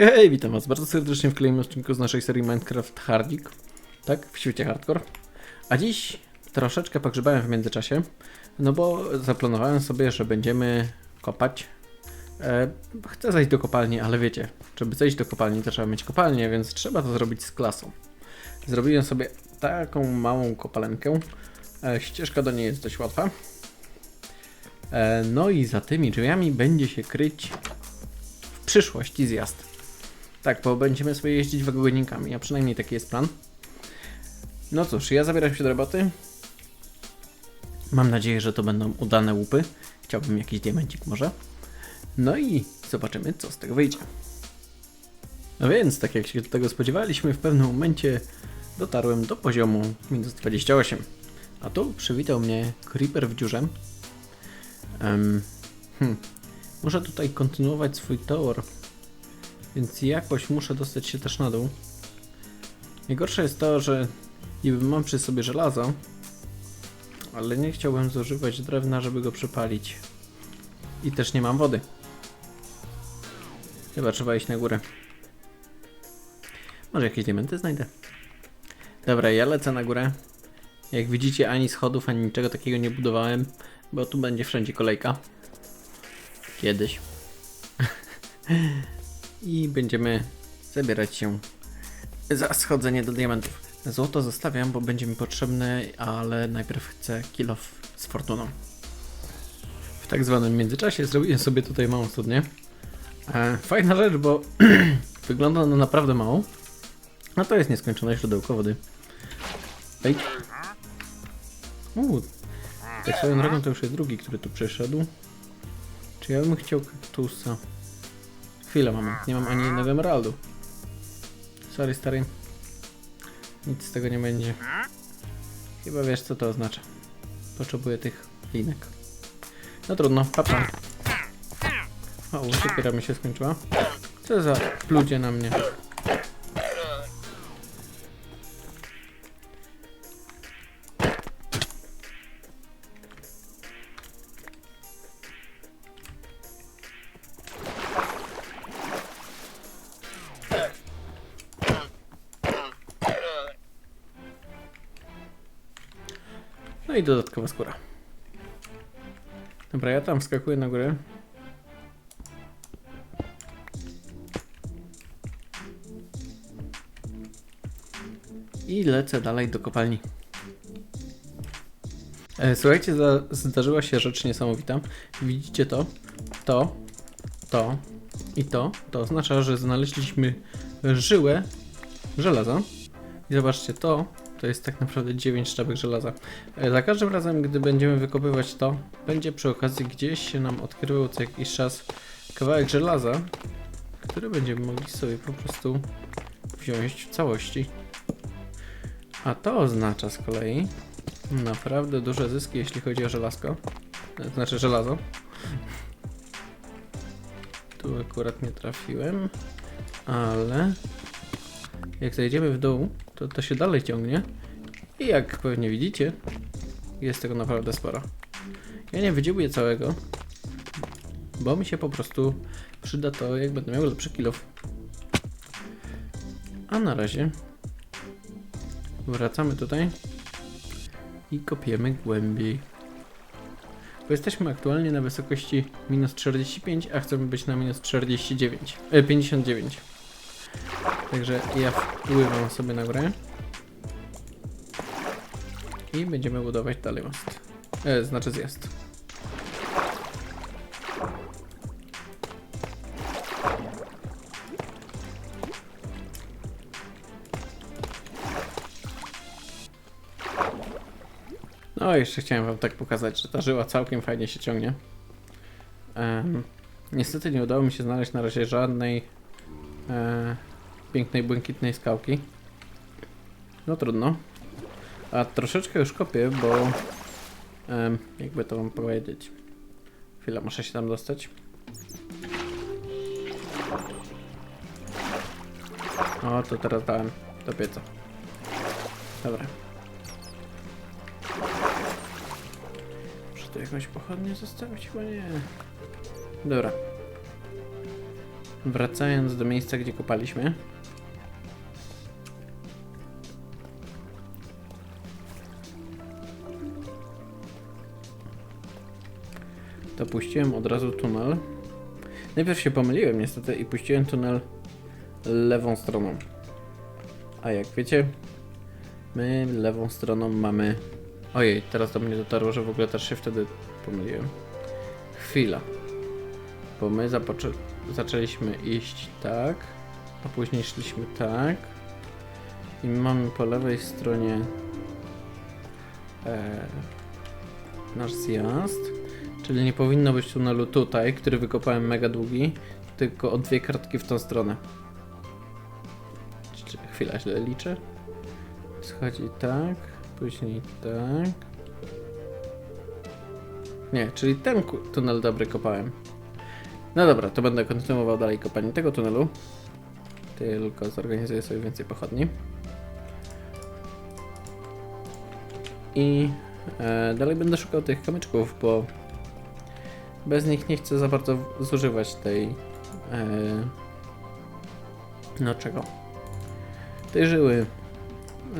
Hej, witam was bardzo serdecznie w kolejnym odcinku z naszej serii Minecraft Hardik, tak, w świecie hardcore. A dziś troszeczkę pogrzebałem w międzyczasie, no bo zaplanowałem sobie, że będziemy kopać. E, chcę zejść do kopalni, ale wiecie, żeby zejść do kopalni to trzeba mieć kopalnię, więc trzeba to zrobić z klasą. Zrobiłem sobie taką małą kopalenkę. E, ścieżka do niej jest dość łatwa. E, no i za tymi drzwiami będzie się kryć w przyszłości zjazd. Tak, bo będziemy sobie jeździć wagonikami, a przynajmniej taki jest plan. No cóż, ja zabieram się do roboty. Mam nadzieję, że to będą udane łupy. Chciałbym jakiś diamencik może. No i zobaczymy, co z tego wyjdzie. No więc, tak jak się do tego spodziewaliśmy, w pewnym momencie dotarłem do poziomu minus 28. A tu przywitał mnie Creeper w dziurze. Em, hmm. Muszę tutaj kontynuować swój tower, więc jakoś muszę dostać się też na dół. Najgorsze jest to, że niby mam przy sobie żelazo, ale nie chciałbym zużywać drewna, żeby go przepalić. I też nie mam wody. Chyba trzeba iść na górę. Może jakieś diamenty znajdę. Dobra, ja lecę na górę. Jak widzicie, ani schodów, ani niczego takiego nie budowałem, bo tu będzie wszędzie kolejka. Kiedyś. I będziemy zabierać się za schodzenie do diamentów. Złoto zostawiam, bo będzie mi potrzebne, ale najpierw chcę kill z fortuną. W tak zwanym międzyczasie zrobiłem sobie tutaj małą studnię. E, fajna rzecz, bo wygląda na naprawdę mało. A to jest nieskończone źródełko wody. Ej. Uuu. Tak swoją drogą to już jest drugi, który tu przyszedł. Czy ja bym chciał kaktusa? Chwilę mamy, nie mam ani jednego emeraldu. Sorry stary. Nic z tego nie będzie. Chyba wiesz co to oznacza. Potrzebuję tych linek. No trudno, papa. O, siekiera mi się skończyła. Co za pludzie na mnie. I dodatkowa skóra. Dobra, ja tam wskakuję na górę. I lecę dalej do kopalni. E, Słuchajcie, zdarzyła się rzecz niesamowita. Widzicie to? To, to i to. To oznacza, że znaleźliśmy żyłę żelaza. I zobaczcie, to to jest tak naprawdę 9 sztabek żelaza. E, Za każdym razem, gdy będziemy wykopywać to, będzie przy okazji gdzieś się nam odkrywał co jakiś czas kawałek żelaza, który będziemy mogli sobie po prostu wziąć w całości. A to oznacza z kolei naprawdę duże zyski, jeśli chodzi o żelazko. E, Znaczy żelazo. Tu akurat nie trafiłem, ale jak zejdziemy w dół, to to się dalej ciągnie. I jak pewnie widzicie, jest tego naprawdę sporo. Ja nie wydziubuję całego, bo mi się po prostu przyda to, jak będę miał lepszy kilof. A na razie wracamy tutaj i kopiemy głębiej. Bo jesteśmy aktualnie na wysokości minus 45, a chcemy być na minus 49, e, 59. Także ja wpływam sobie na górę. I będziemy budować dalej most. E, znaczy zjazd. No jeszcze chciałem wam tak pokazać, że ta żyła całkiem fajnie się ciągnie. Niestety nie udało mi się znaleźć na razie żadnej e, pięknej, błękitnej skałki. No trudno. A troszeczkę już kopię, bo jakby to wam powiedzieć. Chwila, muszę się tam dostać. O, to teraz dałem do pieca. Dobra. Muszę tu jakąś pochodnię zostawić? Chyba nie. Dobra. wracając do miejsca, gdzie kopaliśmy. Puściłem od razu tunel. Najpierw się pomyliłem niestety i puściłem tunel lewą stroną. A jak wiecie, my lewą stroną mamy... Ojej, teraz do mnie dotarło, że w ogóle też się wtedy pomyliłem. Chwila. Bo my zapoczę... zaczęliśmy iść tak, a później szliśmy tak. I mamy po lewej stronie e, nasz zjazd. Czyli nie powinno być tunelu tutaj, który wykopałem mega długi, tylko o dwie kartki w tą stronę. Czy- Chwila, źle liczę. Schodzi tak, później tak. Nie, czyli ten tunel dobry kopałem. No dobra, to będę kontynuował dalej kopanie tego tunelu. Tylko zorganizuję sobie więcej pochodni. I e, dalej będę szukał tych kamyczków, bo bez nich nie chcę za bardzo zużywać tej. E, no czego? Tej żyły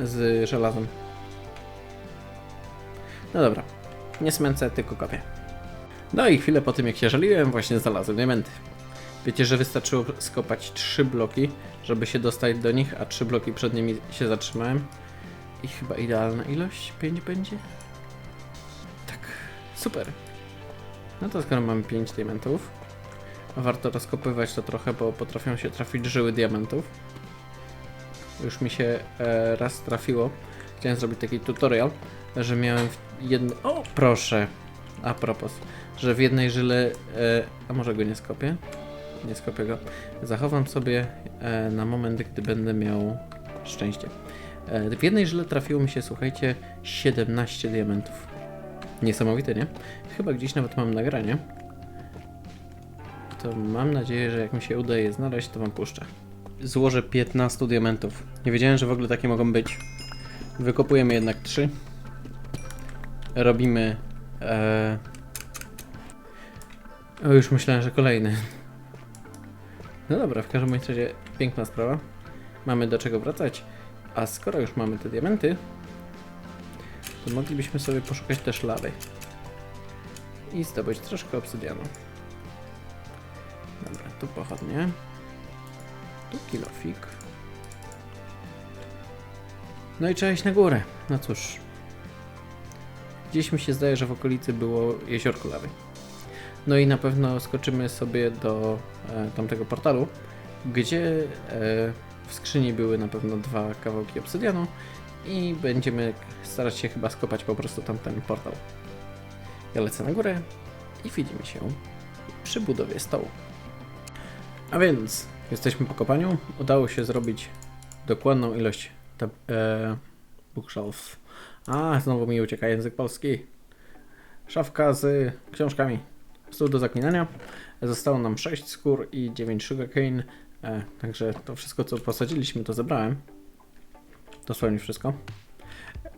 z żelazem. No dobra, nie smęcę, tylko kopię. No i chwilę po tym jak się żaliłem, właśnie znalazłem diamenty. Wiecie, że wystarczyło skopać trzy bloki, żeby się dostać do nich, a trzy bloki przed nimi się zatrzymałem. I chyba idealna ilość? 5 będzie? Tak, super. No to skoro mamy 5 diamentów, warto rozkopywać to trochę, bo potrafią się trafić żyły diamentów. Już mi się e, raz trafiło. Chciałem zrobić taki tutorial, że miałem w jednym... O, proszę! A propos, że w jednej żyle... E, a może go nie skopię? Nie skopię go. Zachowam sobie e, na moment, gdy będę miał szczęście. E, w jednej żyle trafiło mi się, słuchajcie, 17 diamentów. Niesamowite, nie? Chyba gdzieś nawet mam nagranie. To mam nadzieję, że jak mi się uda je znaleźć, to wam puszczę. Złożę 15 diamentów. Nie wiedziałem, że w ogóle takie mogą być. Wykopujemy jednak 3. Robimy. E... O, już myślałem, że kolejny. No dobra, w każdym razie piękna sprawa. Mamy do czego wracać. A skoro już mamy te diamenty, to moglibyśmy sobie poszukać też lawy. I zdobyć troszkę obsydianu. Dobra, tu pochodnie. Tu kilofik. No i trzeba iść na górę. No cóż. Gdzieś mi się zdaje, że w okolicy było jeziorko lawy. No i na pewno skoczymy sobie do e, tamtego portalu, gdzie e, w skrzyni były na pewno dwa kawałki obsydianu i będziemy starać się chyba skopać po prostu tamten portal. Ja lecę na górę i widzimy się przy budowie stołu. A więc jesteśmy po kopaniu. Udało się zrobić dokładną ilość tab- e, bookshelf. A, znowu mi ucieka język polski. Szafka z książkami. Stół do zaklinania. Zostało nam 6 skór i 9 sugarcane. E, także to wszystko, co posadziliśmy, to zebrałem. Dosłownie wszystko.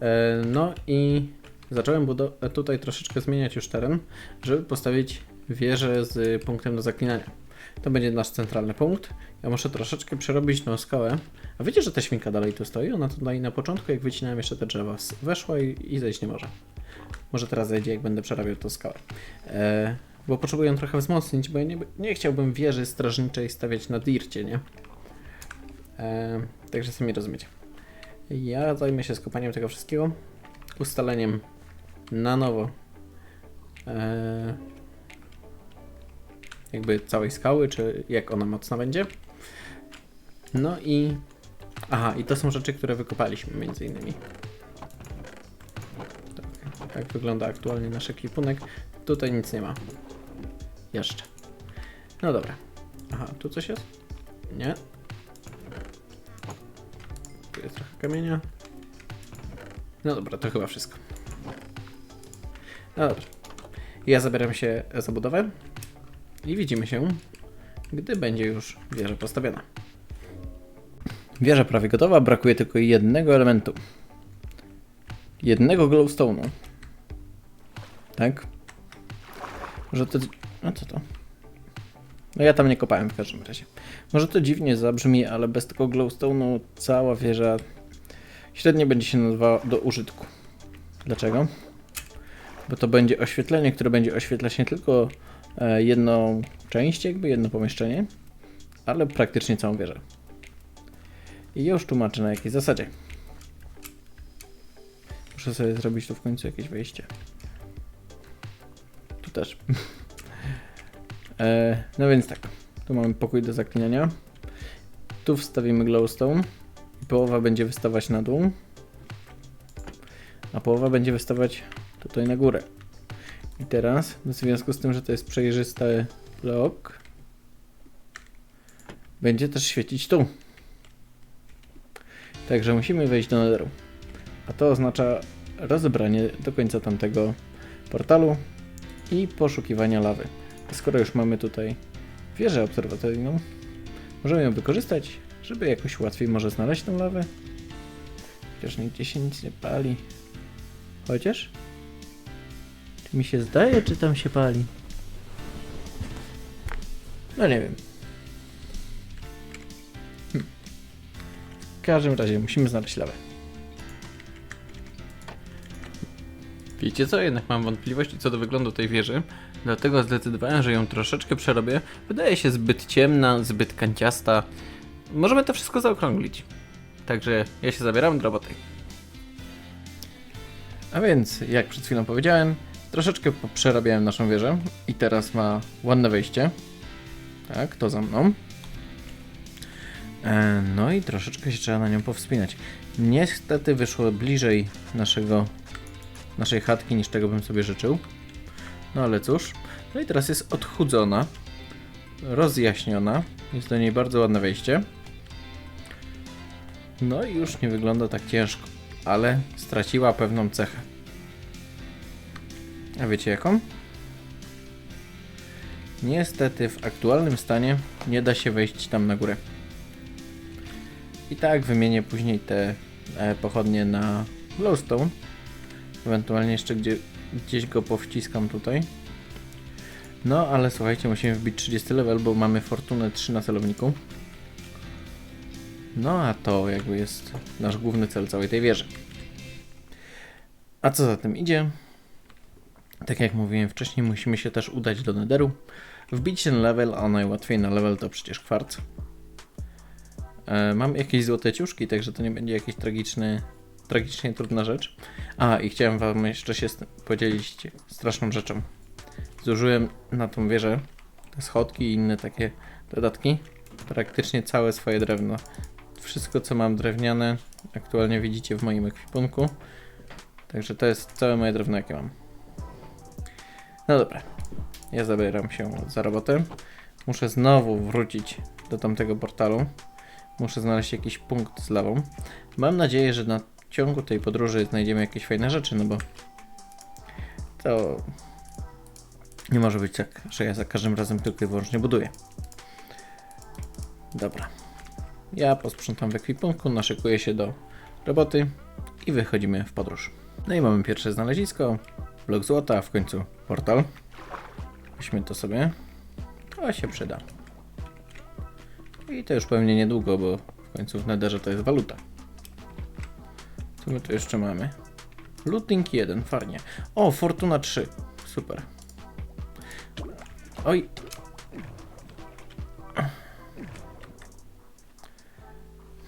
E, no i zacząłem tutaj troszeczkę zmieniać już teren, żeby postawić wieżę z punktem do zaklinania. To będzie nasz centralny punkt. Ja muszę troszeczkę przerobić tą skałę. A wiecie, że ta świnka dalej tu stoi? Ona tutaj na początku, jak wycinałem jeszcze te drzewa, weszła i, i zejść nie może. Może teraz zejdzie, jak będę przerabiał tą skałę. E, bo potrzebuję ją trochę wzmocnić, bo ja nie, nie chciałbym wieży strażniczej stawiać na dircie, nie? E, także sami rozumiecie. Ja zajmę się skopaniem tego wszystkiego, ustaleniem na nowo e, jakby całej skały, czy jak ona mocna będzie. No i aha, i to są rzeczy, które wykopaliśmy między innymi. Tak, jak wygląda aktualnie nasz ekwipunek. Tutaj nic nie ma. Jeszcze. No dobra. Aha, tu coś jest? Nie. Kamienia. No dobra, to chyba wszystko. No dobrze. Ja zabieram się za budowę i widzimy się, gdy będzie już wieża postawiona. Wieża prawie gotowa, brakuje tylko jednego elementu. Jednego glowstone'u. Tak? Że to... A co to? No ja tam nie kopałem w każdym razie. Może to dziwnie zabrzmi, ale bez tego glowstone'u cała wieża średnio będzie się nadawała do użytku. Dlaczego? Bo to będzie oświetlenie, które będzie oświetlać nie tylko e, jedną część, jakby jedno pomieszczenie, ale praktycznie całą wieżę. I już tłumaczę na jakiej zasadzie. Muszę sobie zrobić tu w końcu jakieś wejście. Tu też. e, no więc tak. Tu mamy pokój do zaklinania. Tu wstawimy glowstone. Połowa będzie wystawać na dół. A połowa będzie wystawać tutaj na górę. I teraz, w związku z tym, że to jest przejrzysty blok, będzie też świecić tu. Także musimy wejść do netheru. A to oznacza rozebranie do końca tamtego portalu i poszukiwania lawy. Skoro już mamy tutaj wieżę obserwacyjną, możemy ją wykorzystać, żeby jakoś łatwiej może znaleźć tą lawę. Chociaż nigdzie się nic nie pali. Chociaż? Czy mi się zdaje, czy tam się pali? No nie wiem. Hm. W każdym razie musimy znaleźć lawę. Wiecie co? Jednak mam wątpliwości co do wyglądu tej wieży, dlatego zdecydowałem, że ją troszeczkę przerobię. Wydaje się zbyt ciemna, zbyt kanciasta. Możemy to wszystko zaokrąglić. Także ja się zabieram do roboty. A więc, jak przed chwilą powiedziałem, troszeczkę przerabiałem naszą wieżę i teraz ma ładne wejście. Tak, to za mną. E, No i troszeczkę się trzeba na nią powspinać. Niestety wyszło bliżej naszego, naszej chatki niż tego bym sobie życzył. No ale cóż. No i teraz jest odchudzona, rozjaśniona. Jest do niej bardzo ładne wejście. No i już nie wygląda tak ciężko, ale straciła pewną cechę. A wiecie jaką? Niestety w aktualnym stanie nie da się wejść tam na górę. I tak wymienię później te e, pochodnie na glowstone. Ewentualnie jeszcze gdzie, gdzieś go powciskam tutaj. No ale słuchajcie, musimy wbić 30 level, bo mamy fortunę 3 na celowniku. No a to jakby jest nasz główny cel całej tej wieży. A co za tym idzie? Tak jak mówiłem wcześniej, musimy się też udać do netheru, wbić ten level, a najłatwiej na level to przecież kwarc. E, mam jakieś złote ciuszki, także to nie będzie jakiś tragiczny, tragicznie trudna rzecz. A i chciałem wam jeszcze się podzielić straszną rzeczą. Zużyłem na tą wieżę schodki i inne takie dodatki. Praktycznie całe swoje drewno. Wszystko co mam drewniane aktualnie widzicie w moim ekwipunku. Także to jest całe moje drewno jakie mam. No dobra. Ja zabieram się za robotę. Muszę znowu wrócić do tamtego portalu. Muszę znaleźć jakiś punkt z lawą. Mam nadzieję, że na ciągu tej podróży znajdziemy jakieś fajne rzeczy, no bo to nie może być tak, że ja za każdym razem tylko i wyłącznie buduję. Dobra. Ja posprzątam w ekwipunku, naszykuję się do roboty i wychodzimy w podróż. No i mamy pierwsze znalezisko. Blok złota, w końcu portal. Weźmy to sobie. To się przyda. I to już pewnie niedługo, bo w końcu w Netherze to jest waluta. Co my tu jeszcze mamy? Looting 1, farnie. O, Fortuna 3. Super. Oj.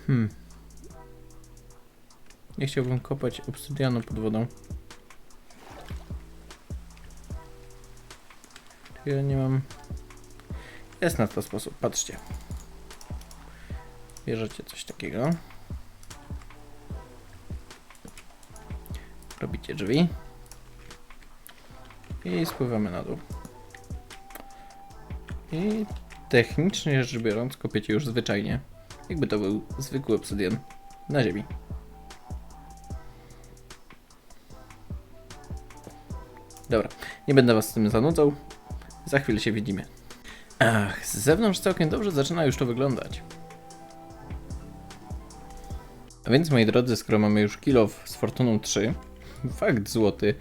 Hmm. Nie chciałbym kopać obsydianu pod wodą. Ja nie mam... Jest na to sposób, patrzcie. Bierzecie coś takiego. Robicie drzwi. I spływamy na dół. I technicznie rzecz biorąc kopiecie już zwyczajnie. Jakby to był zwykły obsydian na ziemi. Dobra, nie będę was z tym zanudzał. Za chwilę się widzimy. Ach, z zewnątrz całkiem dobrze zaczyna już to wyglądać. A więc moi drodzy, skoro mamy już kilo z Fortuną 3, fakt złoty,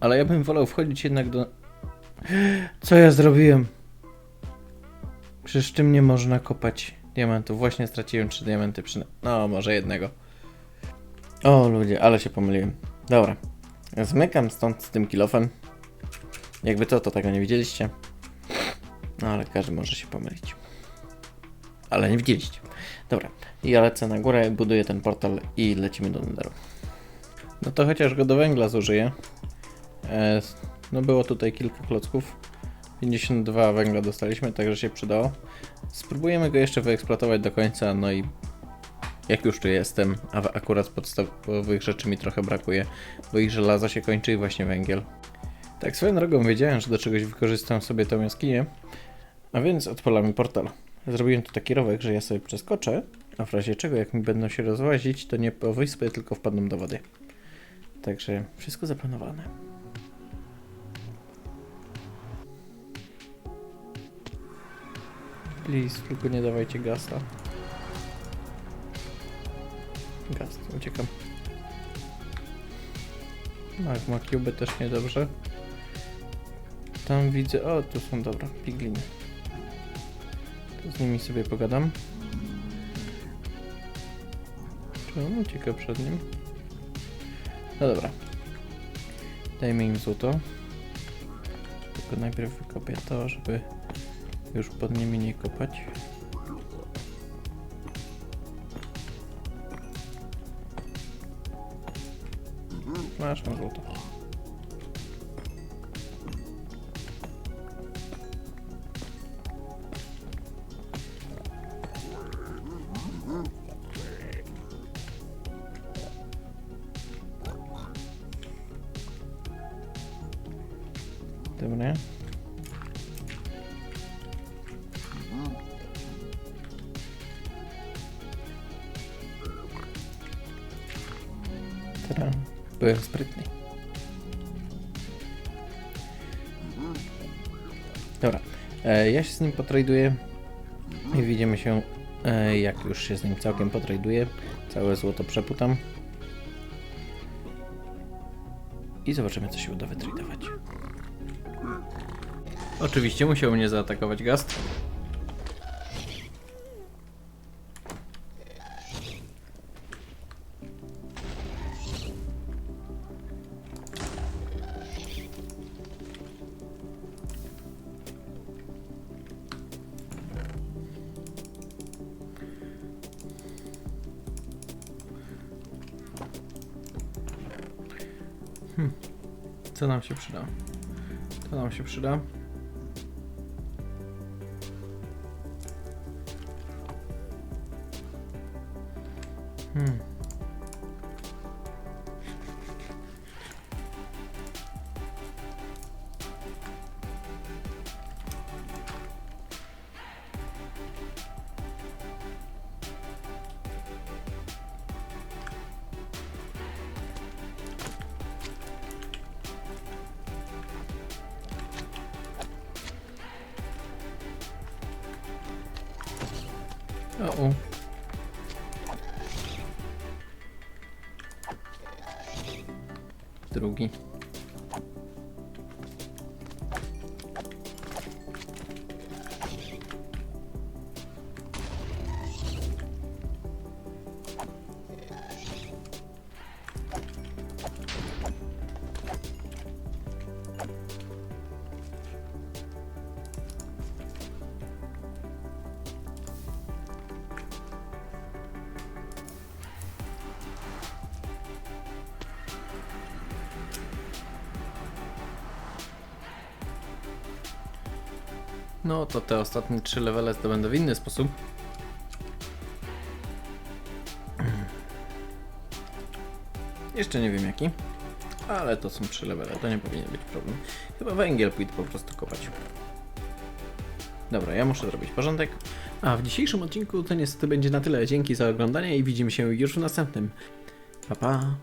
ale ja bym wolał wchodzić jednak do... Co ja zrobiłem? Przecież czym nie można kopać diamentów? Właśnie straciłem trzy diamenty przy... No, może jednego. O ludzie, ale się pomyliłem. Dobra. Zmykam stąd z tym kilofem. Jakby to, to tego nie widzieliście. No ale każdy może się pomylić. Ale nie widzieliście. Dobra. Ja lecę na górę, buduję ten portal i lecimy do Netheru. No to chociaż go do węgla zużyję. E, no było tutaj kilka klocków. 52 węgla dostaliśmy, także się przydało. Spróbujemy go jeszcze wyeksploatować do końca, no i jak już tu jestem, a akurat podstawowych rzeczy mi trochę brakuje, bo ich żelazo się kończy i właśnie węgiel. Tak swoją drogą wiedziałem, że do czegoś wykorzystam sobie tą jaskinię, a więc odpalamy portal. Zrobiłem tu taki rowek, że ja sobie przeskoczę, a w razie czego jak mi będą się rozłazić, to nie po wyspę, tylko wpadną do wody. Także wszystko zaplanowane. Please, tylko nie dawajcie gasa. Gaz, uciekam. Magma Cube też niedobrze. Tam widzę, o tu są dobra, pigliny. To z nimi sobie pogadam. Czy on ucieka przed nim? No dobra. Dajmy im złoto. Tylko najpierw wykopię to, żeby już pod nimi nie kopać. Masz mam złoto. Dobra. Byłem sprytny. Dobra, e, ja się z nim potraduję i widzimy się, e, jak już się z nim całkiem potraduję. Całe złoto przeputam. I zobaczymy, co się uda wytradować. Oczywiście musiał mnie zaatakować gast. Co nam się przyda? To nam się przyda. Hmm. O, o. Drugi. No to te ostatnie trzy levele zdobędę w inny sposób. Jeszcze nie wiem jaki, ale to są trzy levele, to nie powinien być problem. Chyba węgiel pójdę po prostu kopać. Dobra, ja muszę zrobić porządek. A w dzisiejszym odcinku to niestety będzie na tyle. Dzięki za oglądanie i widzimy się już w następnym. Pa pa!